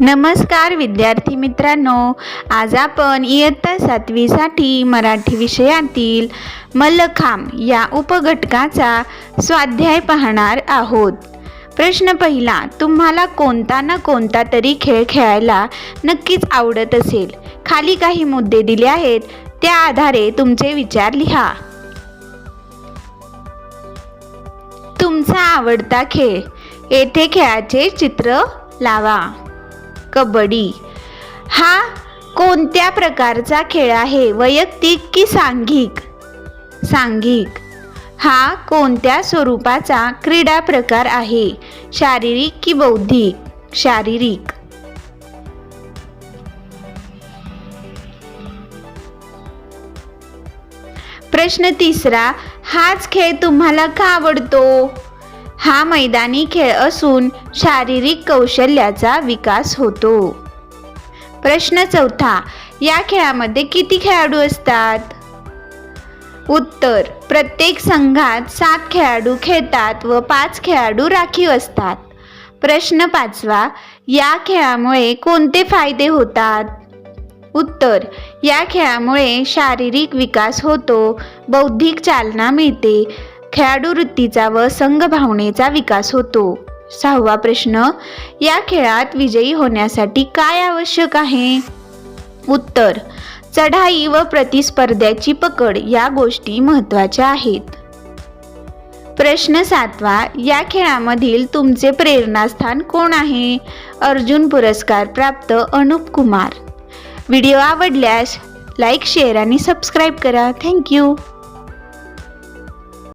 नमस्कार विद्यार्थी मित्रांनो आज आपण इयत्ता सातवीसाठी मराठी विषयातील मल्लखांब या उपघटकाचा स्वाध्याय पाहणार आहोत. प्रश्न पहिला तुम्हाला कोणता ना कोणता तरी खेळ खेळायला नक्कीच आवडत असेल. खाली काही मुद्दे दिले आहेत त्या आधारे तुमचे विचार लिहा. तुमचा आवडता खेळ येथे खेळाचे चित्र लावा. कबड्डी. हा कोणत्या प्रकारचा खेळ आहे? वैयक्तिक की सांघिक? सांघिक. हा कोणत्या स्वरूपाचा क्रीडा प्रकार आहे? शारीरिक की बौद्धिक? शारीरिक. प्रश्न तिसरा हाच खेळ तुम्हाला का आवडतो? मैदानी खेळ असून शारीरिक कौशल्याचा विकास होतो. प्रश्न चौथा या खेळामध्ये किती खेळाडू असतात? उत्तर प्रत्येक संघात सात खेळाडू खेळतात व पाच खेळाडू राखीव असतात. प्रश्न पाचवा या खेळामुळे कोणते फायदे होतात? उत्तर या खेळामुळे शारीरिक विकास होतो बौद्धिक चालना मिळते खेळाडू वृत्तीचा व संघभावनेचा विकास होतो. सहावा प्रश्न या खेळात विजयी होण्यासाठी काय आवश्यक आहे? उत्तर चढाई व प्रतिस्पर्ध्याची पकड या गोष्टी महत्त्वाच्या आहेत. प्रश्न सातवा या खेळामधील तुमचे प्रेरणास्थान कोण आहे? अर्जुन पुरस्कार प्राप्त अनुप कुमार. व्हिडिओ आवडल्यास लाईक शेअर आणि सबस्क्राईब करा. Thank you.